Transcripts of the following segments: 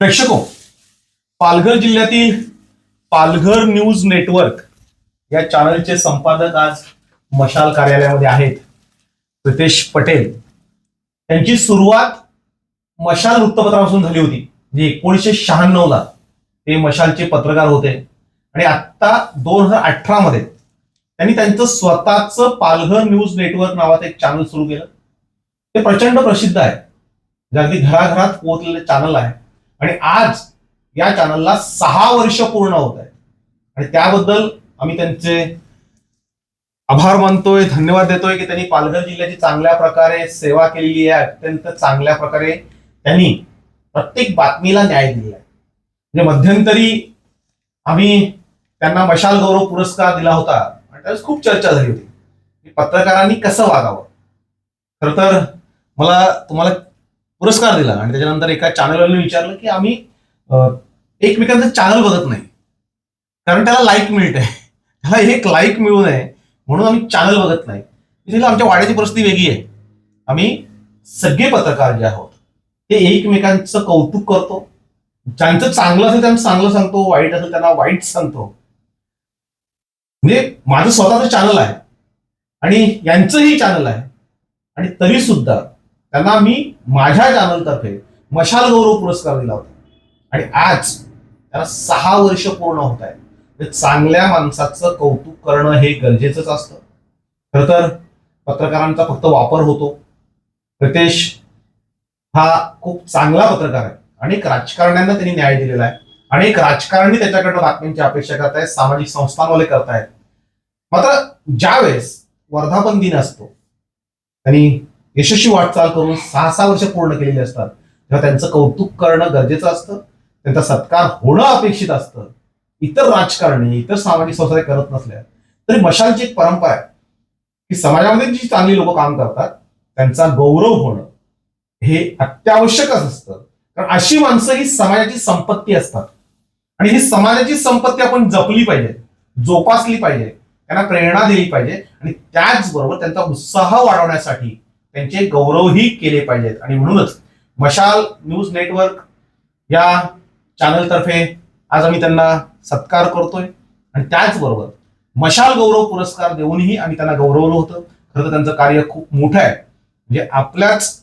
प्रेक्षको पालघर जिल्ह्यातील Palghar news network या चॅनलचे संपादक आज मशाल कार्यालयामध्ये आहेत. प्रितेश पटेल. त्यांची सुरुवात मशाल वृत्तपत्रापासून झाली होती. म्हणजे एकोणीसशे शहाण्णवला ते मशालचे पत्रकार होते. आणि आत्ता दोन हजार अठरा मध्ये त्यांनी त्यांचं स्वतःचं पालघर न्यूज नेटवर्क नावाचं एक चॅनल सुरू केलं. ते प्रचंड प्रसिद्ध आहे. जे अगदी घराघरात पोहोचलेलं चॅनल आहे. आणि आज या चॅनलला सहा वर्ष पूर्ण होत आहे आणि त्याबद्दल आम्ही त्यांचे आभार मानतोय धन्यवाद देतोय की त्यांनी पालघर जिल्ह्याची चांगल्या प्रकारे सेवा केलेली आहे अत्यंत चांगल्या प्रकारे त्यांनी प्रत्येक बातमीला न्याय दिलेला आहे. म्हणजे मध्यंतरी आम्ही त्यांना मशाल गौरव पुरस्कार दिला होता आणि त्यावेळेस खूप चर्चा झाली होती की पत्रकारांनी कसं वागावं. खर तर मला तुम्हाला पुरस्कार दिला. आणि त्याच्यानंतर एका चॅनलवाल्याने विचारलं की आम्ही एकमेकांचं चॅनल बघत नाही. कारण त्याला लाईक मिळते त्याला एक लाईक मिळू नये म्हणून आम्ही चॅनल बघत नाही. तिथे आमच्या वाड्याची परिस्थिती वेगळी आहे. आम्ही सगळे पत्रकार जे आहोत. ते एकमेकांचं कौतुक करतो. ज्यांचं चांगलं असेल त्यांना चांगलं सांगतो. वाईट असेल त्यांना वाईट सांगतो. म्हणजे माझं स्वतःचं चॅनल आहे. आणि यांचंही चॅनल आहे. आणि तरी सुद्धा त्यांना मी माझ्या चॅनलतर्फे मशाल गौरव पुरस्कार दिला होता. आणि आज त्याला सहा वर्ष पूर्ण होत आहे म्हणजे चांगल्या माणसाचं कौतुक करणं हे गरजेचंच असतं. खर तर पत्रकारांचा फक्त वापर होतो. रितेश हा खूप चांगला पत्रकार आहे. अनेक राजकारण्यांना त्यांनी न्याय दिलेला आहे. अनेक राजकारणी त्याच्याकडनं बातम्यांची अपेक्षा करतायत सामाजिक संस्थांवाले करतायत मात्र ज्यावेळेस वर्धापन दिन असतो त्यांनी यशस्वी वाटचाल करून सहा सहा वर्ष पूर्ण केलेली असतात. तेव्हा त्यांचं कौतुक करणं गरजेचं असतं. त्यांचा सत्कार होणं अपेक्षित असतं. इतर राजकारणी इतर सामाजिक संस्था करत नसल्या तरी मशालची एक परंपरा आहे की समाजामध्ये जी चांगली लोक काम करतात त्यांचा गौरव होणं हे अत्यावश्यकच असतं. कारण अशी माणसं ही समाजाची संपत्ती असतात. आणि ही समाजाची संपत्ती आपण जपली पाहिजे जोपासली पाहिजे त्यांना प्रेरणा दिली पाहिजे आणि त्याचबरोबर त्यांचा उत्साह वाढवण्यासाठी त्यांचे गौरवही केले पाहिजेत. आणि म्हणूनच मशाल न्यूज नेटवर्क या चॅनलतर्फे आज आम्ही त्यांना सत्कार करतोय. आणि त्याचबरोबर मशाल गौरव पुरस्कार देऊनही आम्ही त्यांना गौरवलं होतं. खरं तर त्यांचं कार्य खूप मोठं आहे. म्हणजे आपल्याच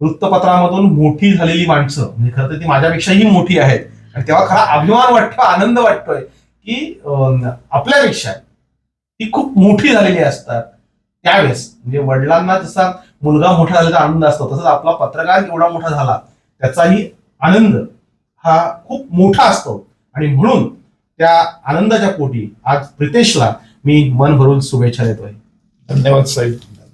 वृत्तपत्रामधून मोठी झालेली माणसं म्हणजे खरं तर ती माझ्यापेक्षाही मोठी आहेत. आणि तेव्हा खरा अभिमान वाटतो आनंद वाटतोय की आपल्यापेक्षा ती खूप मोठी झालेली असतात. त्यावेळेस म्हणजे वडिलांना जसा मुलगा मोठा झाल्याचा आनंद असतो. तसंच आपला पत्रकार एवढा मोठा झाला त्याचाही आनंद हा खूप मोठा असतो. आणि म्हणून त्या आनंदाच्या पोटी आज प्रितेशला मी मन भरून शुभेच्छा देतोय. धन्यवाद साहेब